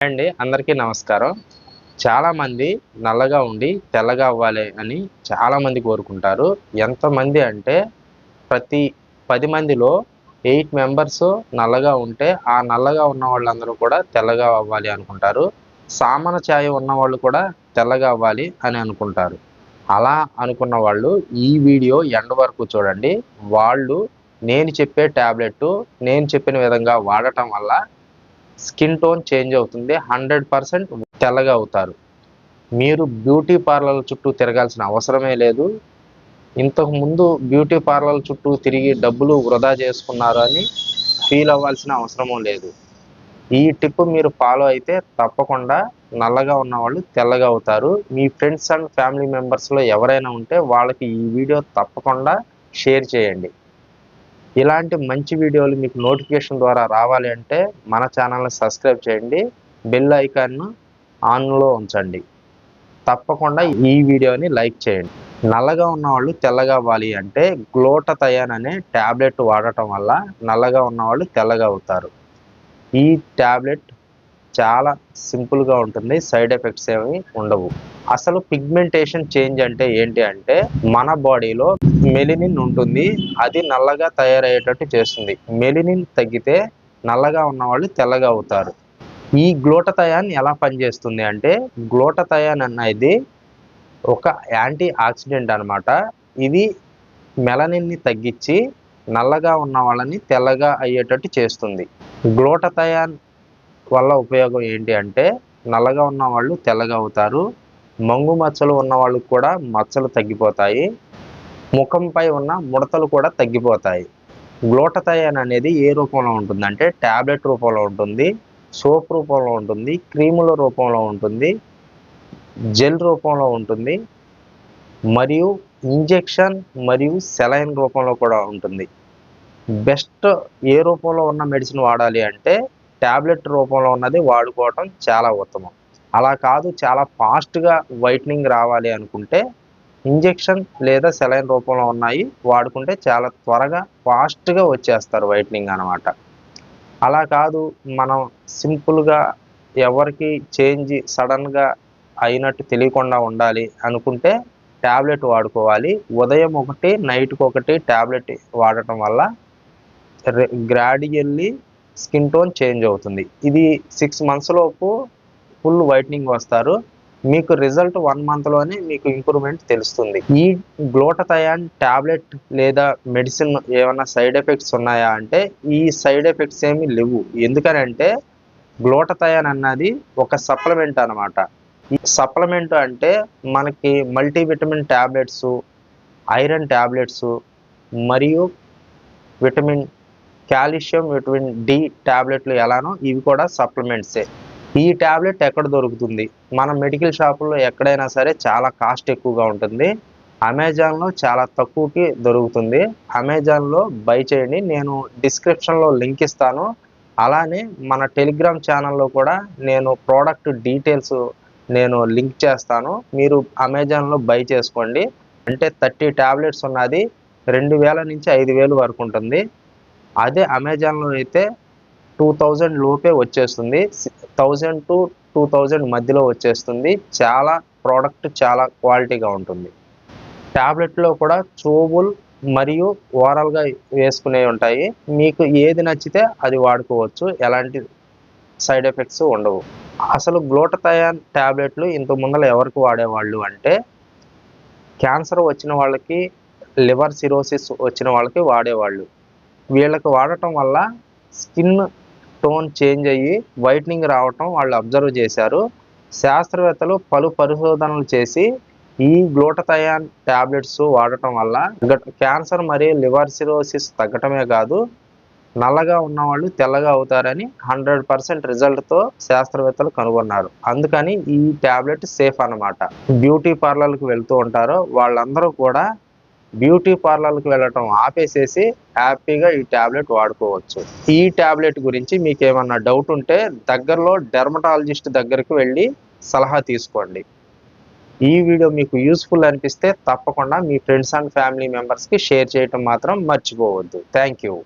అండి అందరికీ నమస్కారం. చాలామంది నల్లగా ఉండి తెల్లగా అవ్వాలి అని చాలామంది కోరుకుంటారు. ఎంతమంది అంటే ప్రతి పది మందిలో ఎయిట్ మెంబర్స్ నల్లగా ఉంటే ఆ నల్లగా ఉన్న వాళ్ళందరూ కూడా తెల్లగా అవ్వాలి అనుకుంటారు. సామన ఛాయ ఉన్న వాళ్ళు కూడా తెల్లగా అవ్వాలి అని అనుకుంటారు. అలా అనుకున్న వాళ్ళు ఈ వీడియో ఎండ్ వరకు చూడండి. వాళ్ళు నేను చెప్పే ట్యాబ్లెట్ నేను చెప్పిన విధంగా వాడటం వల్ల స్కిన్ టోన్ చేంజ్ అవుతుంది హండ్రెడ్ పర్సెంట్ తెల్లగా అవుతారు. మీరు బ్యూటీ పార్లర్ చుట్టూ తిరగాల్సిన అవసరమే లేదు. ఇంతకు ముందు బ్యూటీ పార్లర్ చుట్టూ తిరిగి డబ్బులు వృధా చేసుకున్నారు అని ఫీల్ అవ్వాల్సిన అవసరము లేదు. ఈ టిప్ మీరు ఫాలో అయితే తప్పకుండా నల్లగా ఉన్న వాళ్ళు తెల్లగా అవుతారు. మీ ఫ్రెండ్స్ అండ్ ఫ్యామిలీ మెంబర్స్లో ఎవరైనా ఉంటే వాళ్ళకి ఈ వీడియో తప్పకుండా షేర్ చేయండి. ఇలాంటి మంచి వీడియోలు మీకు నోటిఫికేషన్ ద్వారా రావాలి అంటే మన ఛానల్ని సబ్స్క్రైబ్ చేయండి బెల్ ఐకాన్ను ఆన్లో ఉంచండి. తప్పకుండా ఈ వీడియోని లైక్ చేయండి. నల్లగా ఉన్న వాళ్ళు తెల్లగా అవ్వాలి అంటే గ్లోటతయాన్ అనే ట్యాబ్లెట్ వాడటం వల్ల నల్లగా ఉన్నవాళ్ళు తెల్లగా అవుతారు. ఈ ట్యాబ్లెట్ చాలా సింపుల్గా ఉంటుంది. సైడ్ ఎఫెక్ట్స్ ఏమి ఉండవు. అసలు పిగ్మెంటేషన్ చేంజ్ అంటే ఏంటి అంటే మన బాడీలో మెలినిన్ ఉంటుంది. అది నల్లగా తయారయ్యేటట్టు చేస్తుంది. మెలినిన్ తగ్గితే నల్లగా ఉన్నవాళ్ళు తెల్లగా అవుతారు. ఈ గ్లోటతయాన్ ఎలా పనిచేస్తుంది అంటే గ్లోటతయాన్ అనేది ఒక యాంటీ ఆక్సిడెంట్ అనమాట ఇది మెలనిన్ని తగ్గించి నల్లగా ఉన్న వాళ్ళని తెల్లగా అయ్యేటట్టు చేస్తుంది. గ్లోటతయాన్ వల్ల ఉపయోగం ఏంటి అంటే నల్లగా ఉన్న వాళ్ళు తెల్లగా అవుతారు మంగు మచ్చలు ఉన్న వాళ్ళకి కూడా మచ్చలు తగ్గిపోతాయి ముఖంపై ఉన్న ముడతలు కూడా తగ్గిపోతాయి. గ్లోటథయాన్ అనేది ఏ రూపంలో ఉంటుంది అంటే ట్యాబ్లెట్ రూపంలో ఉంటుంది సోప్ రూపంలో ఉంటుంది క్రీముల రూపంలో ఉంటుంది జెల్ రూపంలో ఉంటుంది మరియు ఇంజెక్షన్ మరియు సెలైన్ రూపంలో కూడా ఉంటుంది. బెస్ట్ ఏ రూపంలో ఉన్న మెడిసిన్ వాడాలి అంటే ట్యాబ్లెట్ రూపంలో ఉన్నది వాడుకోవటం చాలా ఉత్తమం. అలా కాదు చాలా ఫాస్ట్గా వైట్నింగ్ రావాలి అనుకుంటే ఇంజెక్షన్ లేదా సెలైన్ రూపంలో ఉన్నాయి వాడుకుంటే చాలా త్వరగా ఫాస్ట్గా వచ్చేస్తారు వైట్నింగ్ అనమాట అలా కాదు మనం సింపుల్గా ఎవరికి చేంజ్ సడన్గా అయినట్టు తెలియకుండా ఉండాలి అనుకుంటే ట్యాబ్లెట్ వాడుకోవాలి. ఉదయం ఒకటి నైట్కి ఒకటి ట్యాబ్లెట్ వాడటం వల్ల గ్రాడ్యుయల్లీ స్కిన్ టోన్ చేంజ్ అవుతుంది. ఇది సిక్స్ మంత్స్ లోపు ఫుల్ వైట్నింగ్ వస్తారు. మీకు రిజల్ట్ వన్ మంత్లోనే మీకు ఇంప్రూవ్మెంట్ తెలుస్తుంది. ఈ గ్లోటథయాన్ ట్యాబ్లెట్ లేదా మెడిసిన్ ఏమైనా సైడ్ ఎఫెక్ట్స్ ఉన్నాయా అంటే ఈ సైడ్ ఎఫెక్ట్స్ ఏమి లేవు. ఎందుకనంటే గ్లోటథయాన్ అన్నది ఒక సప్లిమెంట్ అనమాట ఈ సప్లిమెంట్ అంటే మనకి మల్టీవిటమిన్ ట్యాబ్లెట్స్ ఐరన్ ట్యాబ్లెట్స్ మరియు విటమిన్ కాల్షియం విటమిన్ డి ట్యాబ్లెట్లు ఎలానో ఇవి కూడా సప్లిమెంట్సే. ఈ ట్యాబ్లెట్ ఎక్కడ దొరుకుతుంది? మన మెడికల్ షాపుల్లో ఎక్కడైనా సరే చాలా కాస్ట్ ఎక్కువగా ఉంటుంది. అమెజాన్లో చాలా తక్కువకి దొరుకుతుంది. అమెజాన్లో బై చేయండి. నేను డిస్క్రిప్షన్లో లింక్ ఇస్తాను. అలానే మన టెలిగ్రామ్ ఛానల్లో కూడా నేను ప్రోడక్ట్ డీటెయిల్స్ నేను లింక్ చేస్తాను. మీరు అమెజాన్లో బై చేసుకోండి. అంటే థర్టీ ట్యాబ్లెట్స్ ఉన్నది. రెండు వేల నుంచి ఐదు వేలు వరకు ఉంటుంది. అదే అమెజాన్లో అయితే టూ థౌజండ్ లోపే వచ్చేస్తుంది. థౌజండ్ టు టూ థౌజండ్ మధ్యలో వచ్చేస్తుంది. చాలా ప్రోడక్ట్ చాలా క్వాలిటీగా ఉంటుంది. ట్యాబ్లెట్లో కూడా చూబుల్ మరియు ఓవరాల్గా వేసుకునేవి ఉంటాయి. మీకు ఏది నచ్చితే అది వాడుకోవచ్చు. ఎలాంటి సైడ్ ఎఫెక్ట్స్ ఉండవు. అసలు గ్లోటథయాన్ ట్యాబ్లెట్లు ఇంత ముందర ఎవరికి వాడేవాళ్ళు అంటే క్యాన్సర్ వచ్చిన వాళ్ళకి లివర్ సిరోసిస్ వచ్చిన వాళ్ళకి వాడేవాళ్ళు. వీళ్ళకి వాడటం వల్ల స్కిన్ టోన్ చేంజ్ అయ్యి వైట్నింగ్ రావటం వాళ్ళు అబ్జర్వ్ చేశారు. శాస్త్రవేత్తలు పలు పరిశోధనలు చేసి ఈ గ్లూటథయాన్ టాబ్లెట్స్ వాడటం వల్ల క్యాన్సర్ మరియు లివర్ సిరోసిస్ తగ్గటమే కాదు నల్లగా ఉన్నవాళ్ళు తెల్లగా అవుతారని హండ్రెడ్ పర్సెంట్ రిజల్ట్తో శాస్త్రవేత్తలు కనుగొన్నారు. అందుకని ఈ టాబ్లెట్ సేఫ్ అనమాట బ్యూటీ పార్లర్కి వెళ్తూ ఉంటారో వాళ్ళందరూ కూడా బ్యూటీ పార్లర్కి వెళ్ళటం ఆపేసేసి హ్యాపీగా ఈ ట్యాబ్లెట్ వాడుకోవచ్చు. ఈ ట్యాబ్లెట్ గురించి మీకు ఏమన్నా డౌట్ ఉంటే దగ్గరలో డెర్మటాలజిస్ట్ దగ్గరికి వెళ్ళి సలహా తీసుకోండి. ఈ వీడియో మీకు యూస్ఫుల్ అనిపిస్తే తప్పకుండా మీ ఫ్రెండ్స్ అండ్ ఫ్యామిలీ మెంబర్స్కి షేర్ చేయటం మాత్రం మర్చిపోవద్దు. Thank you